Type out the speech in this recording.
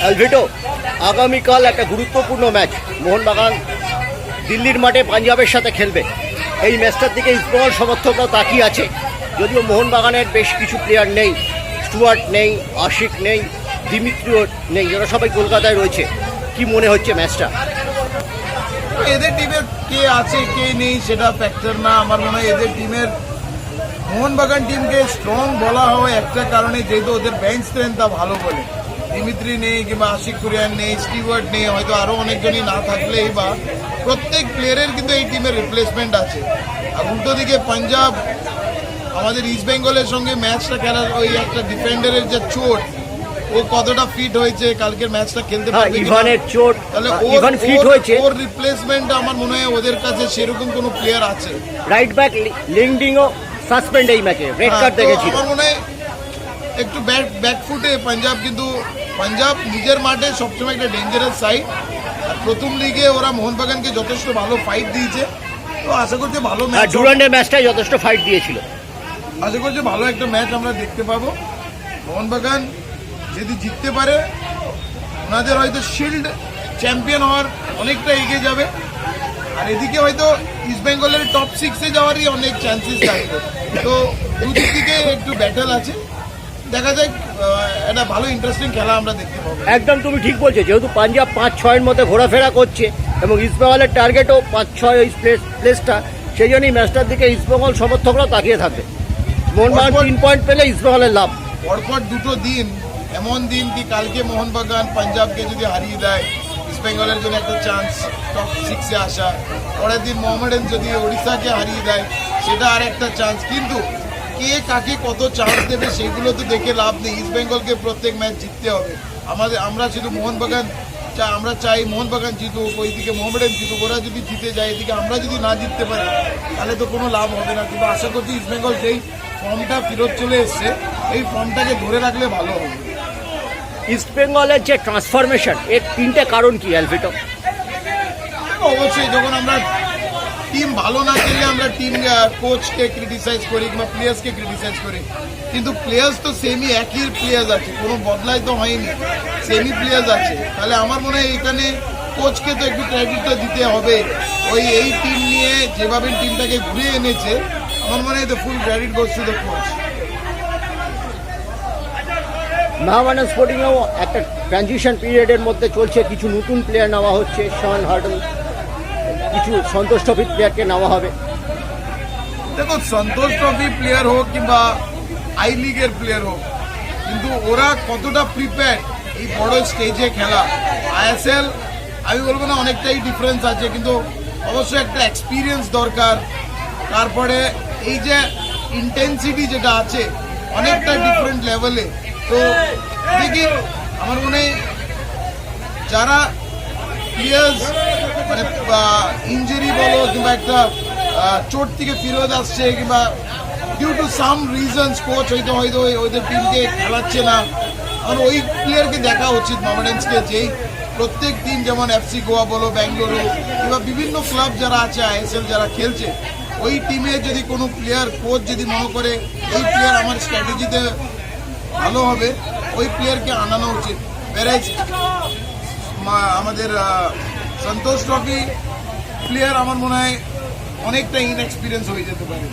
Alvito আগামীকাল একটা গুরুত্বপূর্ণ ম্যাচ। মোহনবাগান দিল্লির মাঠে পাঞ্জাবের সাথে খেলবে। এই ম্যাচটার দিকে ইস্টবেঙ্গল সমর্থকরাও তাকিয়ে আছে। যদিও মোহনবাগানের বেশ কিছু প্লেয়ার নেই, স্টুয়ার্ট নেই, আশিক নেই, দিমিত্রিও নেই, যারা সবাই কলকাতায় রয়েছে। কি মনে হচ্ছে ম্যাচটা? এদের টিমের কে আছে, কে নেই সেটা ফ্যাক্টর না। আমার মনে হয় এদের টিমের মোহনবাগান টিমকে স্ট্রং বলা হয় একটা কারণে, যেহেতু ওদের বেঞ্চ স্ট্রেংথটা ভালো বলে। দিমিত্রি নেই কিংবা আশিক কুরিয়ান নেই স্টিওয়ার্ড নেই হয়তো আরও অনেকজনই না থাকলেই বা প্রত্যেক প্লেয়ারের কিন্তু এই টিমের রিপ্লেসমেন্ট আছে। আর উল্টো দিকে পাঞ্জাব আমাদের ইস্ট বেঙ্গলের সঙ্গে ম্যাচটা খেলার ওই একটা ডিফেন্ডারের যে চোট ও কতটা ফিট হয়েছে কালকের ম্যাচটা খেলতে হ্যাঁ পারবে ইভানের চোট তাহলে হ্যাঁ, ইভান ফিট হয়েছে। ওর রিপ্লেসমেন্ট আমার মনে হয় ওদের কাছে সেরকম কোনো প্লেয়ার আছে। রাইট ব্যাক লিংডিংও সাসপেন্ড এই ম্যাচে রেড কার্ড তো দেখেছিল। আমার মনে হয় একটু ব্যাক ব্যাকফুটে পাঞ্জাব কিন্তু পাঞ্জাব নিজের মাঠে সবসময় একটা ডেঞ্জারাস সাইড আর প্রথম লিগে ওরা মোহনবাগানকে যথেষ্ট ভালো ফাইট দিয়েছে। তো আশা করছি ভালো ম্যাচ ডুরান্ডের ম্যাচটাই যথেষ্ট ফাইট দিয়েছিল। আশা করছি ভালো একটা ম্যাচ আমরা দেখতে পাবো। মোহনবাগান যদি জিততে পারে ওনাদের হয়তো শিল্ড চ্যাম্পিয়ন হওয়ার অনেকটা এগিয়ে যাবে। আর এদিকে হয়তো ইস্ট বেঙ্গলের টপ সিক্সে যাওয়ারই অনেক চান্সেস থাকবে। তো দুদিক থেকে একটু ব্যাটেল আছে। দেখা আহ, একটা ভালো ইন্টারেস্টিং খেলা আমরা দেখতে পাবো। একদম তুমি ঠিক বলছো যেহেতু পাঞ্জাব পাঁচ ছয়ের মধ্যে ঘোরাফেরা করছে এবং ইস্টবেঙ্গলের টার্গেটও পাঁচ ছয় ওই প্লেস প্লেসটা সেই জন্যই ম্যাচটার দিকে ইস্টবেঙ্গল সমর্থকরাও তাকিয়ে থাকবে। মোহনবাগান তিন পয়েন্ট পেলে ইস্টবেঙ্গলের লাভ। পরপর দুটো দিন এমন দিন কি কালকে মোহনবাগান পাঞ্জাবকে যদি হারিয়ে দেয় ইস্ট বেঙ্গলের জন্য একটা চান্স টপ সিক্সে আসা। পরের দিন মোহামেডান যদি ওড়িশাকে হারিয়ে দেয় সেটা আর একটা চান্স কিন্তু কে কাকে কত চান্স দেবে সেগুলো তো দেখে লাভ নেই। ইস্ট বেঙ্গলকে প্রত্যেক ম্যাচ জিততে হবে। আমাদের আমরা শুধু মোহনবাগান চা- আমরা চাই মোহনবাগান জিতুক ওইদিকে মোহামেডান জিতুক ওরা যদি জিতে যায় এদিকে আমরা যদি না জিততে পারি তাহলে তো কোনো লাভ হবে না। কিন্তু আশা করছি ইস্ট বেঙ্গল যেই ফর্মটা ফেরত চলে এসছে এই ফর্মটাকে ধরে রাখলে ভালো হবে। ইস্টবেঙ্গলের যে ট্রান্সফরমেশন এর তিনটে কারণ কি অ্যালভিটো অবশ্যই যখন আমরা টিম ভালো না খেললে আমরা টিম কোচকে ক্রিটিসাইজ করি কিংবা প্লেয়ার্সকে ক্রিটিসাইজ করি। কিন্তু প্লেয়ার্স তো সেমই একই প্লেয়ার্স আছে, কোনো বদলাই তো হয়নি। সেমই প্লেয়ার্স আছে। তাহলে আমার মনে হয় এখানে কোচকে তো একটু ক্রেডিটটা দিতে হবে। ওই এই টিম নিয়ে যেভাবে টিমটাকে ঘুরিয়ে এনেছে, আমার মনে হয় তো full credit goes to the coach Mahamana স্পোর্টিংয়েও একটা ট্রানজিশন পিরিয়ডের মধ্যে চলছে, কিছু নতুন প্লেয়ার নেওয়া হচ্ছে শন হার্ডল কিছু সন্তোষ ট্রফির প্লেয়ারকে নেওয়া হবে। দেখো, সন্তোষ ট্রফি প্লেয়ার হোক কিংবা আই লিগের প্লেয়ার হোক, কিন্তু ওরা কতটা প্রিপেয়ার এই বড় স্টেজে খেলা? আইএসএল আমি বলব না অনেকটাই ডিফারেন্স আছে, কিন্তু অবশ্যই একটা এক্সপিরিয়েন্স দরকার। তারপরে এই যে ইন্টেন্সিটি যেটা আছে, অনেকটা ডিফারেন্ট লেভেলে তো দেখি, আমার মনে হয় যারা প্লেয়ার্স মানে ইঞ্জুরি বলো কিংবা একটা চোট থেকে ফিরত আসছে কিংবা due to some reasons coach হয়তো হয়তো ওদের টিমকে খেলাচ্ছে না। আমার ওই প্লেয়ারকে দেখা উচিত মোহামেডান্সকে যেই প্রত্যেক দিন যেমন এফসি গোয়া বলো ব্যাঙ্গালুরু কিংবা বিভিন্ন ক্লাব যারা আছে আইএসএল যারা খেলছে, ওই টিমে যদি কোনো প্লেয়ার কোচ যদি মনে করে, এই প্লেয়ার আমার স্ট্র্যাটেজিতে ভালো হবে, ওই প্লেয়ারকে আনানো উচিত। মা- আমাদের সন্তোষ ট্রফি প্লেয়ার আমার মনে হয় অনেকটা ইনএক্সপিরিয়েন্স হয়ে যেতে পারে।